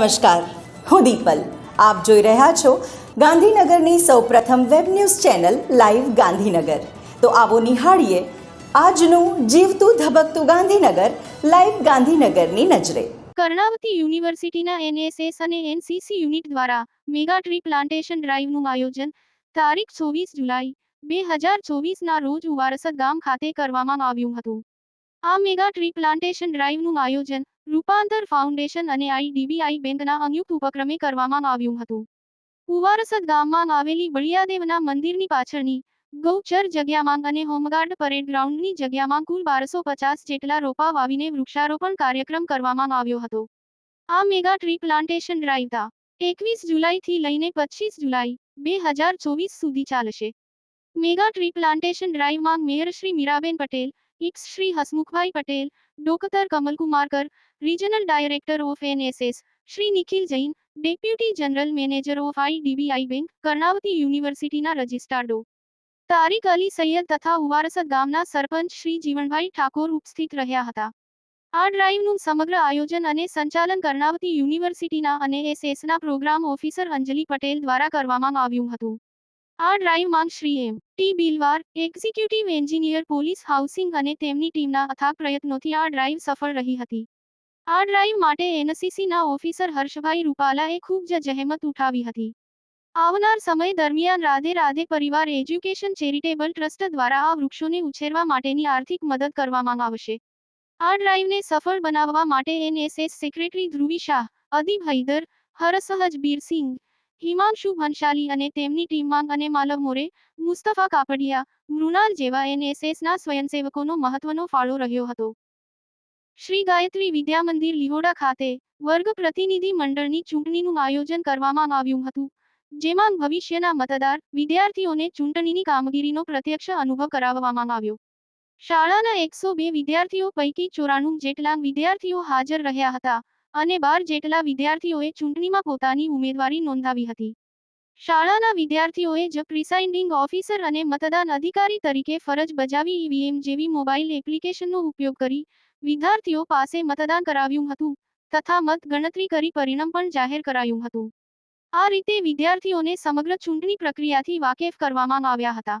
નમસ્કાર, હું દીપલ. આપ જોઈ રહ્યા છો ગાંધીનગરની સૌપ્રથમ web news channel live Gandhinagar. તો આવો નિહાળીએ આજનું જીવતું ધબકતું ગાંધીનગર, લાઈવ ગાંધીનગરની નજરે. કર્ણાવતી યુનિવર્સિટીના એનએસએસ અને એનસીસી યુનિટ દ્વારા મેગા ટ્રી પ્લાન્ટેશન ડ્રાઈવનું આયોજન તારીખ ચોવીસ જુલાઈ, બે હજાર ચોવીસના રોજ વારસદ ગામ ખાતે કરવામાં આવ્યું હતું. આ મેગા ટ્રી પ્લાન્ટેશન ડ્રાઈવનું આયોજન રૂપાંતર ફાઉન્ડેશન અને આઈડીબીઆઈ બેંકના સંયુક્ત ઉપક્રમે કરવામાં આવ્યું હતું. ઉવારસદ ગામમાં આવેલી બળિયાદેવના મંદિરની પાછળની ગૌચર જગ્યામાં અને હોમગાર્ડ પરેડ ગ્રાઉન્ડની જગ્યામાં કુલ બારસો પચાસ જેટલા રોપા વાવીને વૃક્ષારોપણ કાર્યક્રમ કરવામાં આવ્યો હતો. આ મેગા ટ્રી પ્લાન્ટેશન ડ્રાઇવ તા એકવીસ જુલાઈથી લઈને પચીસ જુલાઈ બે હજાર ચોવીસ સુધી ચાલશે. મેગા ટ્રી પ્લાન્ટેશન ડ્રાઈવમાં mayor Shri Miraben Patel ઇક્સ Shri Hasmukhbhai Patel doctor Kamalkumarkar regional director of NSS Shri Nikhil Jain deputy general manager of IDBI bank Karnavati યુનિવર્સિટીના રજિસ્ટ્રાર ડો તારીક અલી સૈયદ તથા ઉવારસદ ગામના સરપંચ શ્રી જીવણભાઈ ઠાકોર ઉપસ્થિત રહ્યા હતા. આ ડ્રાઈવનું સમગ્ર આયોજન અને સંચાલન કર્ણાવતી યુનિવર્સિટીના અને એસએસના પ્રોગ્રામ ઓફિસર અંજલિ પટેલ દ્વારા કરવામાં આવ્યું હતું. આ ડ્રાઈવમાં Shri M T Bilwar, executive engineer, police, housing અને તેમની ટીમના અથાગ પ્રયત્નોથી આ ડ્રાઈવ સફળ રહી હતી. આ ડ્રાઈવ માટે એનસીસીના ઓફિસર હર્ષભાઈ રૂપાલાએ ખૂબ જ જહેમત ઉઠાવી હતી. આવનાર સમય દરમિયાન રાધે રાધે પરિવાર એજ્યુકેશન ચેરિટેબલ ટ્રસ્ટ દ્વારા આ વૃક્ષોને ઉછેરવા માટેની આર્થિક મદદ કરવામાં આવશે. આ ડ્રાઈવને સફળ બનાવવા માટે એનએસએસ સેક્રેટરી ધ્રુવી શાહ અદીબ હૈદર, હરસહજ બીરસિંહ હિમાંશુ ભંશાલી અને તેમની ટીમમાં અને માલવ મોરે, મુસ્તફા કાપડિયા મૃણાલ જેવા એનએસએસના સ્વયંસેવકોનો મહત્વનો ફાળો રહ્યો હતો. શ્રી ગાયત્રી વિદ્યા મંદિર લિહોડા ખાતે વર્ગ પ્રતિનિધિ મંડળની ચૂંટણીનું આયોજન કરવામાં આવ્યું હતું, જેમાં ભવિષ્યના મતદાર વિદ્યાર્થીઓને ચૂંટણીની કામગીરીનો પ્રત્યક્ષ અનુભવ કરાવવામાં આવ્યો. શાળાના એકસો બે વિદ્યાર્થીઓ પૈકી ચોરાણું જેટલા વિદ્યાર્થીઓ હાજર રહ્યા હતા અને બાર જેટલા વિદ્યાર્થીઓએ ચૂંટણીમાં પોતાની ઉમેદવારી નોંધાવી હતી. શાળાના વિદ્યાર્થીઓએ જ પ્રિસાઇન્ડિંગ ઓફિસર અને મતદાન અધિકારી તરીકે ફરજ બજાવી ઈવીએમ જેવી મોબાઈલ એપ્લિકેશનનો ઉપયોગ કરી વિદ્યાર્થીઓ પાસે મતદાન કરાવ્યું હતું તથા મત ગણતરી કરી પરિણામ પણ જાહેર કરાયું હતું. આ રીતે વિદ્યાર્થીઓને સમગ્ર ચૂંટણી પ્રક્રિયાથી વાકેફ કરવામાં આવ્યા હતા.